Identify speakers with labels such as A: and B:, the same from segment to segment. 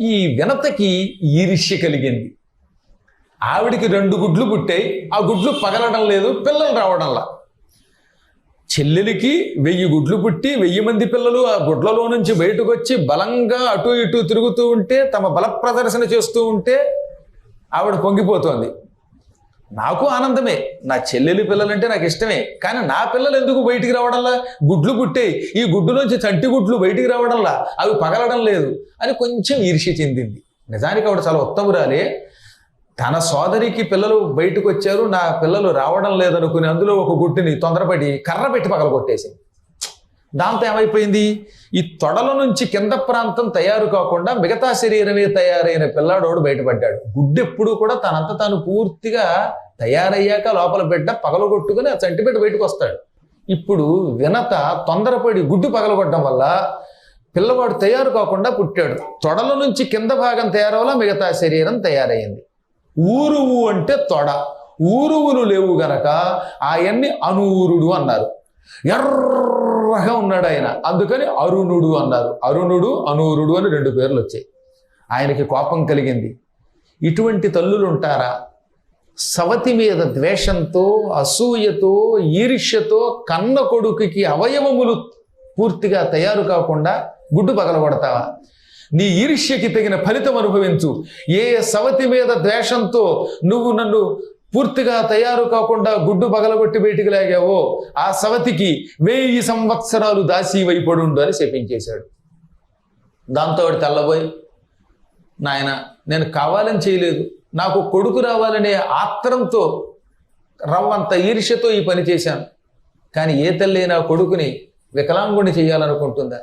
A: ఈ వినతకి ఈర్ష్య కలిగింది. ఆవిడికి రెండు గుడ్లు పుట్టాయి. ఆ గుడ్లు పగలడం లేదు పిల్లలు రావడంలా. చెల్లెలికి వెయ్యి గుడ్లు పుట్టి వెయ్యి మంది పిల్లలు ఆ గుడ్లలో నుంచి బయటకు వచ్చి బలంగా అటు ఇటు తిరుగుతూ ఉంటే తమ బల ప్రదర్శన చేస్తూ ఉంటే ఆవిడ పొంగిపోతోంది. నాకు ఆనందమే. నా చెల్లెలి పిల్లలంటే నాకు ఇష్టమే. కానీ నా పిల్లలు ఎందుకు బయటికి రావడంలా? గుడ్లు గుట్టే ఈ గుడ్డు నుంచి చంటి గుడ్లు బయటికి రావడంలా? అవి పగలడం లేదు అని కొంచెం ఈర్ష్య చెందింది. నిజానికి ఆవిడ చాలా ఉత్తమురాలే. తన సోదరికి పిల్లలు బయటకు వచ్చారు నా పిల్లలు రావడం లేదనుకుని అందులో ఒక గుడ్డుని తొందరపడి కర్ర పెట్టి పగల కొట్టేసింది దాంతో ఏమైపోయింది? ఈ తొడల నుంచి కింద ప్రాంతం తయారు కాకుండా మిగతా శరీరమే తయారైన పిల్లాడోడు బయటపడ్డాడు. గుడ్డెప్పుడు కూడా తనంత తాను పూర్తిగా తయారయ్యాక లోపల బిడ్డ పగలగొట్టుకుని ఆ చంటిబిడ్డ బయటకు వస్తాడు. ఇప్పుడు వినత తొందరపడి గుడ్డు పగలగొట్టడం వల్ల పిల్లవాడు తయారు కాకుండా పుట్టాడు. తొడల నుంచి కింద భాగం తయారవలా మిగతా శరీరం తయారయ్యింది. ఊరువు అంటే తొడ. ఊరువులు లేవు గనక ఆయన్ని అనూరుడు అన్నారు. ఎర్రగా ఉన్నాడు ఆయన. అందుకని అరుణుడు అన్నారు. అరుణుడు అనూరుడు అని రెండు పేర్లు వచ్చాయి. ఆయనకి కోపం కలిగింది. ఇటువంటి తల్లులు ఉంటారా? సవతి మీద ద్వేషంతో అసూయతో ఈర్ష్యతో కన్న కొడుకుకి అవయవములు పూర్తిగా తయారు కాకుండా గుడ్డు పగలగొడతావా? నీ ఈర్ష్యకి తగిన ఫలితం అనుభవించు. ఏ సవతి మీద ద్వేషంతో నువ్వు నన్ను పూర్తిగా తయారు కాకుండా గుడ్డు పగలగొట్టి బయటికి లాగావో ఆ సవతికి వెయ్యి సంవత్సరాలు దాసి వైపడుండు అని శపించేశాడు. దాంతో తెల్లబోయి నాయన నేను కావాలని చేయలేదు. నాకు కొడుకు రావాలనే ఆత్రంతో రవ్వంత ఈర్ష్యతో ఈ పని చేశాను. కానీ ఏ తల్లి నా కొడుకుని వికలాంగుని చేయాలనుకుంటుందా?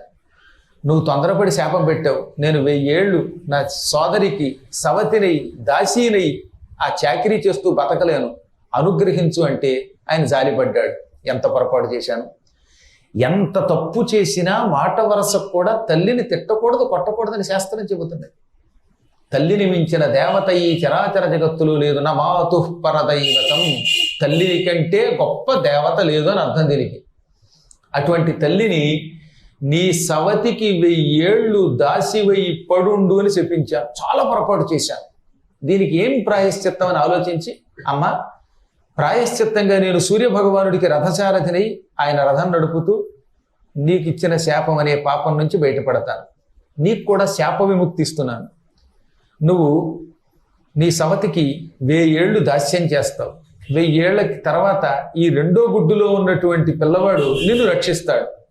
A: నువ్వు తొందరపడి శాపం పెట్టావు. నేను వెయ్యేళ్ళు నా సోదరికి సవతినై దాసీనై ఆ చాకరీ చేస్తూ బతకలేను. అనుగ్రహించు అంటే ఆయన జాలిపడ్డాడు. ఎంత పొరపాటు చేశాను? ఎంత తప్పు చేసినా మాట వరసకు కూడా తల్లిని తిట్టకూడదు కొట్టకూడదని శాస్త్రం చెబుతుంది. తల్లిని మించిన దేవత ఈ చరాచర జగత్తులు లేదు. నా మాతు పరదైవతం. తల్లి కంటే గొప్ప దేవత లేదు అని అర్థం దీనికి. అటువంటి తల్లిని నీ సవతికి వెయ్యేళ్ళు దాసివై పడుండు అని చెప్పించాను చాలా పొరపాటు చేశాను దీనికి ఏం ప్రాయశ్చిత్తం అని ఆలోచించి అమ్మ ప్రాయశ్చిత్తంగా నేను సూర్య భగవానుడికి రథసారథినై ఆయన రథం నడుపుతూ నీకు ఇచ్చిన శాపం అనే పాపం నుంచి బయటపడతాను. నీకు కూడా శాప విముక్తి ఇస్తున్నాను నువ్వు నీ సవతికి వెయ్యేళ్ళు దాస్యం చేస్తావు. వెయ్యేళ్ళ తర్వాత ఈ రెండో గుడ్డులో ఉన్నటువంటి పిల్లవాడు నిన్ను రక్షిస్తాడు.